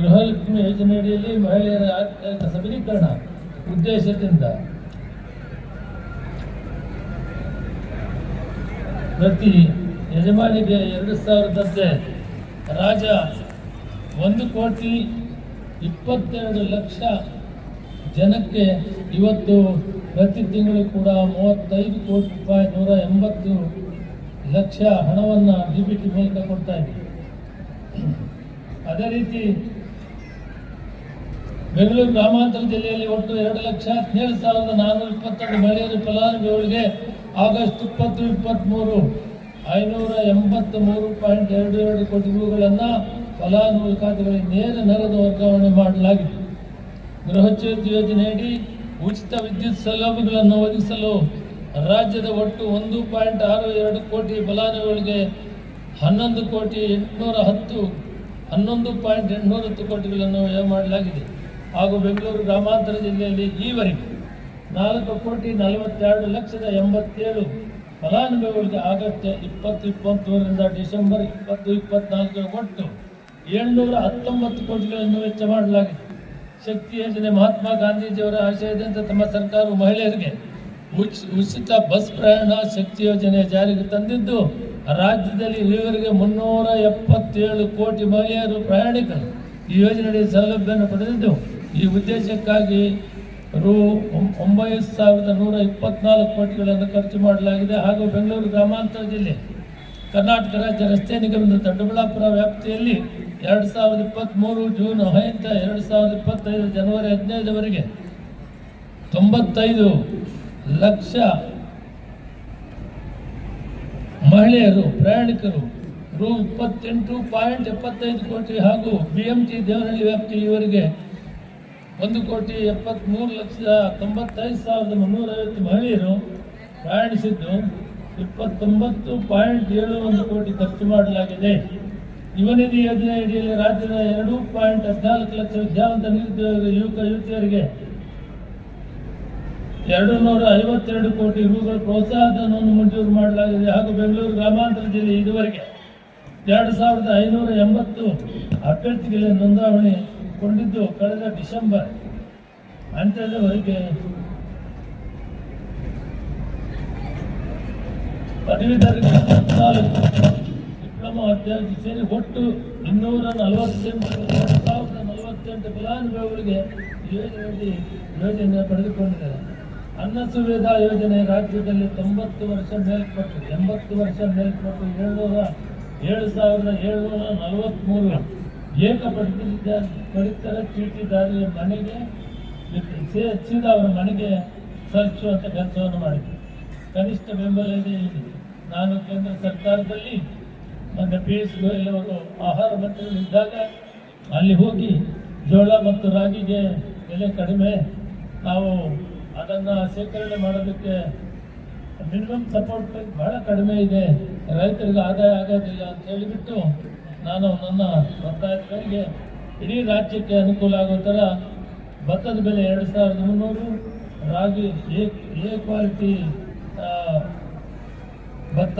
ಗೃಹಲಕ್ಷ್ಮಿ ಯೋಜನೆಯಡಿಯಲ್ಲಿ ಮಹಿಳೆಯರ ಆರ್ಥಿಕ ಸಬಲೀಕರಣ ಉದ್ದೇಶದಿಂದ ಪ್ರತಿ ಯಜಮಾನಿಗೆ ಎರಡು ಸಾವಿರದಂತೆ ರಾಜ ಒಂದು ಕೋಟಿ ಇಪ್ಪತ್ತೆರಡು ಲಕ್ಷ ಜನಕ್ಕೆ ಇವತ್ತು ಪ್ರತಿ ತಿಂಗಳು ಕೂಡ ಮೂವತ್ತೈದು ಕೋಟಿ ರೂಪಾಯಿ ನೂರ ಎಂಬತ್ತು ಲಕ್ಷ ಹಣವನ್ನು ಡಿ ಬಿ ಟಿ ಮೂಲಕ ಕೊಡ್ತಾ ಇದ್ದೀವಿ ಅದೇ ರೀತಿ ಬೆಂಗಳೂರು ಗ್ರಾಮಾಂತರ ಜಿಲ್ಲೆಯಲ್ಲಿ ಒಟ್ಟು ಎರಡು ಲಕ್ಷ ಹದಿನೇಳು ಸಾವಿರದ ನಾನ್ನೂರ ಇಪ್ಪತ್ತೆರಡು ಮಹಿಳೆಯರು ಫಲಾನುಭವಿಗಳಿಗೆ ಆಗಸ್ಟ್ ಇಪ್ಪತ್ತು, ಇಪ್ಪತ್ತ್ಮೂರು ಐನೂರ ಎಂಬತ್ತ ಮೂರು ಪಾಯಿಂಟ್ ಎರಡು ಎರಡು ಕೋಟಿ ರೂಗಳನ್ನು ಫಲಾನುಭವಿ ಖಾತೆಗಳಿಗೆ ನೇರ ನಗದು ವರ್ಗಾವಣೆ ಮಾಡಲಾಗಿದೆ. ಗೃಹಜ್ಯೋತಿ ಯೋಜನೆಯಡಿ ಉಚಿತ ವಿದ್ಯುತ್ ಸೌಲಭ್ಯಗಳನ್ನು ಒದಗಿಸಲು ರಾಜ್ಯದ ಒಟ್ಟು ಒಂದು ಪಾಯಿಂಟ್ ಆರು ಎರಡು ಕೋಟಿ ಫಲಾನುಭವಿಗಳಿಗೆ ಹನ್ನೊಂದು ಕೋಟಿ ಎಂಟುನೂರ ಹತ್ತು, ಹನ್ನೊಂದು ಪಾಯಿಂಟ್ ಎಂಟುನೂರ ಹತ್ತು ಕೋಟಿಗಳನ್ನು ವ್ಯಯ ಮಾಡಲಾಗಿದೆ. ಹಾಗೂ ಬೆಂಗಳೂರು ಗ್ರಾಮಾಂತರ ಜಿಲ್ಲೆಯಲ್ಲಿ ಈವರೆಗೆ ನಾಲ್ಕು ಕೋಟಿ ನಲವತ್ತೆರಡು ಲಕ್ಷದ ಎಂಬತ್ತೇಳು ಫಲಾನುಭವಿಗಳಿಗೆ ಆಗಸ್ಟ್ ಇಪ್ಪತ್ತು ಇಪ್ಪತ್ತೂರರಿಂದ ಡಿಸೆಂಬರ್ ಇಪ್ಪತ್ತು, ಇಪ್ಪತ್ನಾಲ್ಕರ ಒಟ್ಟು ಏಳ್ನೂರ ಹತ್ತೊಂಬತ್ತು ಕೋಟಿಗಳನ್ನು ವೆಚ್ಚ ಮಾಡಲಾಗಿದೆ. ಶಕ್ತಿ ಯೋಜನೆ ಮಹಾತ್ಮ ಗಾಂಧೀಜಿಯವರ ಆಶಯದಂತೆ ತಮ್ಮ ಸರ್ಕಾರವು ಮಹಿಳೆಯರಿಗೆ ಉಚ್, ಉಚಿತ ಬಸ್ ಪ್ರಯಾಣ ಶಕ್ತಿ ಯೋಜನೆ ಜಾರಿಗೆ ತಂದಿದ್ದು, ರಾಜ್ಯದಲ್ಲಿ ಈವರೆಗೆ ಮುನ್ನೂರ ಎಪ್ಪತ್ತೇಳು ಕೋಟಿ ಮಹಿಳೆಯರು ಪ್ರಯಾಣಿಕರು ಈ ಯೋಜನೆಯಡಿ ಸೌಲಭ್ಯವನ್ನು ಪಡೆದಿದ್ದು ಈ ಉದ್ದೇಶಕ್ಕಾಗಿ ರು ಒಂಬೈದು ಸಾವಿರದ ನೂರ ಇಪ್ಪತ್ನಾಲ್ಕು ಕೋಟಿಗಳನ್ನು ಖರ್ಚು ಮಾಡಲಾಗಿದೆ. ಹಾಗೂ ಬೆಂಗಳೂರು ಗ್ರಾಮಾಂತರ ಜಿಲ್ಲೆ, ಕರ್ನಾಟಕ ರಾಜ್ಯ ರಸ್ತೆ ನಿಗಮದ ದೊಡ್ಡಬಳ್ಳಾಪುರ ವ್ಯಾಪ್ತಿಯಲ್ಲಿ ಎರಡು ಸಾವಿರದ ಇಪ್ಪತ್ತ್ಮೂರು ಜೂನ್ ಐದ ಎರಡು ಸಾವಿರದ ಇಪ್ಪತ್ತೈದು ಜನವರಿ ಹದಿನೈದವರೆಗೆ ತೊಂಬತ್ತೈದು ಲಕ್ಷ ಮಹಿಳೆಯರು, ಪ್ರಯಾಣಿಕರು, ರು ಇಪ್ಪತ್ತೆಂಟು ಪಾಯಿಂಟ್ ಎಪ್ಪತ್ತೈದು ಕೋಟಿ ಹಾಗೂ ಬಿ ಎಂ ಟಿ ದೇವನಹಳ್ಳಿ ವ್ಯಾಪ್ತಿ ಇವರಿಗೆ ಒಂದು ಕೋಟಿ ಎಪ್ಪತ್ತ್ಮೂರು ಲಕ್ಷದ ತೊಂಬತ್ತೈದು ಸಾವಿರದ ಮುನ್ನೂರೈವತ್ತು ಮಹಿಳೆಯರು ಪ್ರಯಾಣಿಸಿದ್ದು ಇಪ್ಪತ್ತೊಂಬತ್ತು ಪಾಯಿಂಟ್ ಏಳು ಒಂದು ಕೋಟಿ ಖರ್ಚು ಮಾಡಲಾಗಿದೆ. ಯುವನಿಧಿ ಯೋಜನೆ ಅಡಿಯಲ್ಲಿ ರಾಜ್ಯದ ಎರಡು ಪಾಯಿಂಟ್ ಹದಿನಾಲ್ಕು ಲಕ್ಷ ವಿದ್ಯಾವಂತ ನಿರುದ್ಯೋಗ ಯುವಕ ಯುವತಿಯರಿಗೆ ಎರಡು ನೂರ ಐವತ್ತೆರಡು ಕೋಟಿ ರೂಗಳ ಪ್ರೋತ್ಸಾಹಧನವನ್ನು ಮಂಜೂರು ಮಾಡಲಾಗಿದೆ ಹಾಗೂ ಬೆಂಗಳೂರು ಗ್ರಾಮಾಂತರ ಜಿಲ್ಲೆ ಇದುವರೆಗೆ ಎರಡು ಸಾವಿರದ ಐನೂರ ಎಂಬತ್ತು ಅಭ್ಯರ್ಥಿಗಳ ನೋಂದಾವಣೆಗೊಂಡಿದ್ದು ಕಳೆದ ಡಿಸೆಂಬರ್ ಅಂತ್ಯದವರೆಗೆ ಪದವೀಧರರಿಗೆ ಹದಿನಾಲ್ಕು ಡಿಪ್ಲೊಮಾ ವಿದ್ಯಾರ್ಥಿ ಸೇರಿ ಒಟ್ಟು ಇನ್ನೂರ ನಲವತ್ತೆಂಟು ಸಾವಿರದ ನಲವತ್ತೆಂಟು ಫಲಾನುಭವಿಗಳಿಗೆ ಯೋಜನೆಯಲ್ಲಿ ಯೋಜನೆ ಪಡೆದುಕೊಂಡಿದ್ದಾರೆ. ಅನ್ನ ಸುವಿಧಾ ಯೋಜನೆ ರಾಜ್ಯದಲ್ಲಿ ತೊಂಬತ್ತು ವರ್ಷ ಮೇಲ್ಪಟ್ಟು, ಎಂಬತ್ತು ವರ್ಷ ಮೇಲ್ಪಟ್ಟು ಏಳ್ನೂರ ಏಳು ಸಾವಿರದ ಏಳ್ನೂರ ನಲವತ್ತ್ಮೂರು ಏಕ ಪಡಿತರ ಪಡಿತರ ಚೀಟಿದಾರರ ಮನೆಗೆ ಸೀದಾ ಅವರ ಮನೆಗೆ ತಲುಪಿಸುವಂಥ ಕೆಲಸವನ್ನು ಮಾಡಿದೆ ಕನಿಷ್ಠ ಬೆಂಬಲ ಇದೆ. ಇದೆ. ನಾನು ಕೇಂದ್ರ ಸರ್ಕಾರದಲ್ಲಿ ನನ್ನ ಎಸ್ ಗೋಯಲ್ ಅವರು ಆಹಾರ ಮಂತ್ರಿಗಳಿದ್ದಾಗ ಅಲ್ಲಿ ಹೋಗಿ ಜೋಳ ಮತ್ತು ರಾಗಿಗೆ ಬೆಲೆ ಕಡಿಮೆ. ನಾವು ಅದನ್ನು ಶೇಖರಣೆ ಮಾಡೋದಕ್ಕೆ ಮಿನಿಮಮ್ ಸಪೋರ್ಟ್ ಬಹಳ ಕಡಿಮೆ ಇದೆ. ರೈತರಿಗೆ ಆದಾಯ ಆಗೋದಿಲ್ಲ ಅಂತ ಹೇಳಿಬಿಟ್ಟು ನಾನು ನನ್ನ ಒತ್ತಾಯದ ಮೇರೆಗೆ ಇಡೀ ರಾಜ್ಯಕ್ಕೆ ಅನುಕೂಲ ಆಗೋ ಥರ ಭತ್ತದ ಬೆಲೆ ಎರಡು ಸಾವಿರದ ಮುನ್ನೂರು, ರಾಗಿ ಎ ಕ್ವಾಲಿಟಿ ಭತ್ತ.